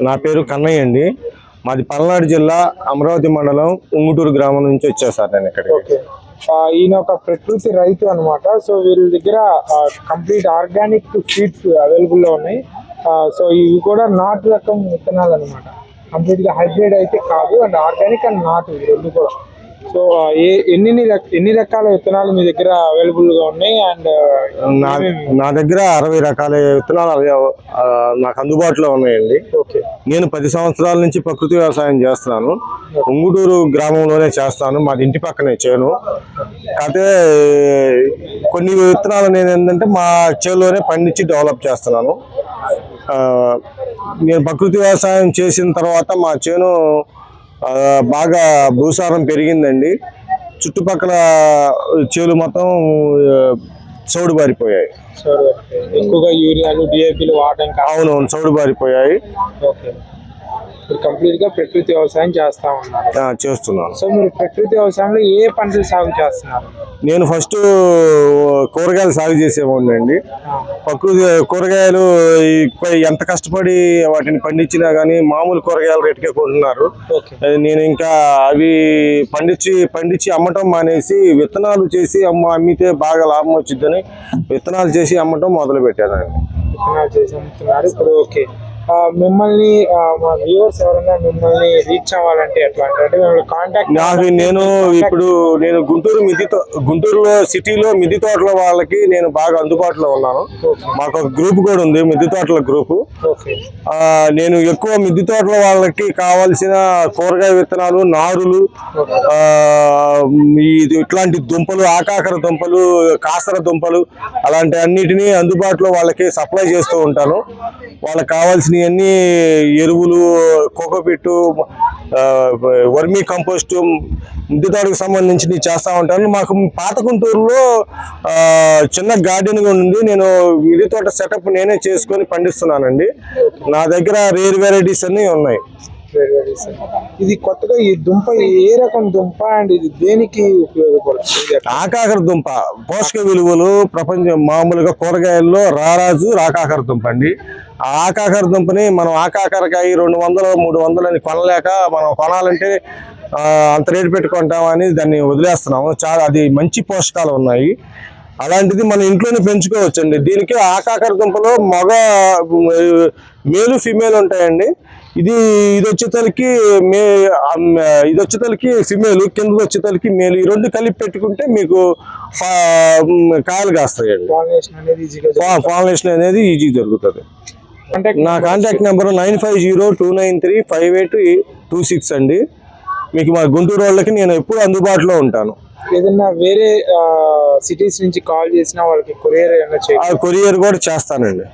నా పేరు కన్నయ్య అండి. మాది పల్నాడు జిల్లా అమరావతి మండలం ఉంగుటూరు గ్రామం నుంచి వచ్చాను సార్ నేను ఇక్కడికి. ఓకే. ఈయన ఒక ప్రకృతి రైతు అనమాట సో వీళ్ళ దగ్గర కంప్లీట్ ఆర్గానిక్ సీడ్స్ అవైలబుల్లో ఉన్నాయి. ఆ, సో ఇవి కూడా నాటు రకం విత్తనాలు అనమాట కంప్లీట్గా హైబ్రిడ్ అయితే కాదు అండ్ ఆర్గానిక్ అండ్ నాటు రెండు కూడా. సో ఏ ఎన్ని ఎన్ని రకాల విత్తనాలు మీ దగ్గర అవైలబుల్గా ఉన్నాయి? అండ్ నా దగ్గర అరవై రకాల విత్తనాలు నాకు అందుబాటులో ఉన్నాయండి. ఓకే. నేను పది సంవత్సరాల నుంచి ప్రకృతి వ్యవసాయం చేస్తున్నాను. ఉంగుటూరు గ్రామంలోనే చేస్తాను. మాది ఇంటి పక్కనే చేను. కాకపోతే కొన్ని విత్తనాలు నేను ఏంటంటే మా చేలోనే పండించి డెవలప్ చేస్తున్నాను. నేను ప్రకృతి వ్యవసాయం చేసిన తర్వాత మా చేను బాగా భూసారం పెరిగిందండి. చుట్టుపక్కల చేలు మొత్తం చౌడు బారిపోయాయి ఎక్కువగా యూరియాలు డిఏపీలు వాడడం కాదు అవును చౌడు బారిపోయాయి ఓకే. మీరు కంప్లీట్గా ప్రకృతి వ్యవసాయం చేస్తా ఉన్నారు. చేస్తున్నాను. సో మీరు ప్రకృతి వ్యవసాయంలో ఏ పంటలు సాగు చేస్తున్నారు? నేను ఫస్ట్ కూరగాయలు సాగు చేసేవాడిని అండి. ప్రకృతి కూరగాయలు ఎంత కష్టపడి వాటిని పండించినా కానీ మామూలు కూరగాయల రేటుకే కొంటున్నారు. నేను ఇంకా అవి పండించి పండించి అమ్మటం మానేసి విత్తనాలు చేసి అమ్మ అమ్మితే బాగా లాభం వచ్చిందని విత్తనాలు చేసి అమ్మటం మొదలు పెట్టానండి విత్తనాలు చేసి అమ్ముతున్నారు. ఇప్పుడు ఓకే. మిమ్మల్ని మా వ్యూవర్స్ ఎవరైనా మిమ్మల్ని రీచ్ అవ్వాలంటే ఎట్లా? అంటే కాంటాక్ట్ నాకు నేను ఇప్పుడు నేను గుంటూరు మిద్ది తో- గుంటూరులో సిటీలో మిద్ది తోటల వాళ్ళకి నేను బాగా అందుబాటులో ఉన్నాను. మాకు ఒక గ్రూప్ కూడా ఉంది మిద్ది తోటల గ్రూపు నేను ఎక్కువ మిద్దె తోటల వాళ్ళకి కావాల్సిన కూరగాయ విత్తనాలు నారులు ఇట్లాంటి దుంపలు ఆకాకర దుంపలు కాసర దుంపలు అలాంటి అన్నిటినీ అందుబాటులో వాళ్ళకి సప్లై చేస్తూ ఉంటాను. వాళ్ళకి కావాల్సినవన్నీ ఎరువులు కోకోపిట్టు వర్మీ కంపోస్టు మిద్దె తోటకు సంబంధించి చేస్తూ ఉంటాను. మాకు పాత గుంటూరులో చిన్న గార్డెన్ ఉంది. నేను మిద్దె తోట సెటప్ నేనే చేసుకొని పండిస్తున్నానండి. నా దగ్గర రేర్ వెరైటీస్ అన్ని ఉన్నాయి. ఇది కొత్తగా ఈ దుంప ఏ రకం దుంప అండ్ ఇది దేనికి ఉపయోగపడుతుంది? ఇది? ఆకాకర దుంప. పోషక విలువలు ప్రపంచం మామూలుగా కూరగాయల్లో రారాజు రాకాకర దుంప అండి. ఆకాకర దుంపని మనం ఆకాకరకాయ రెండు వందలు మూడు వందలు అని కొనలేక మనం కొనాలంటే అంత రేటు పెట్టుకుంటామని దాన్ని వదిలేస్తున్నాము. చాలా అది మంచి పోషకాలు ఉన్నాయి. అలాంటిది మన ఇంట్లోనే పెంచుకోవచ్చండి. దీనికి ఆకాకర దుంపలో మగ మేలు ఫిమేల్ ఉంటాయండి. ఇది ఇది వచ్చేతలకి మే ఇది వచ్చేతలకి ఫిమేల్ కింద వచ్చేతలకి మేలు ఈ రెండు కలిపి పెట్టుకుంటే మీకు కాయలు కాస్తాయండి. అనేది ఈజీగా పాలినేషన్ అనేది ఈజీ జరుగుతుంది. నా contact number nine five zero two nine three five eight two six అండి. మీకు మా గుంటూరు వాళ్ళకి నేను ఎప్పుడు అందుబాటులో ఉంటాను. ఏదైనా వేరే సిటీస్ నుంచి కాల్ చేసినా వాళ్ళకి కొరియర్ ఏమైనా కొరియర్ కూడా చేస్తానండి.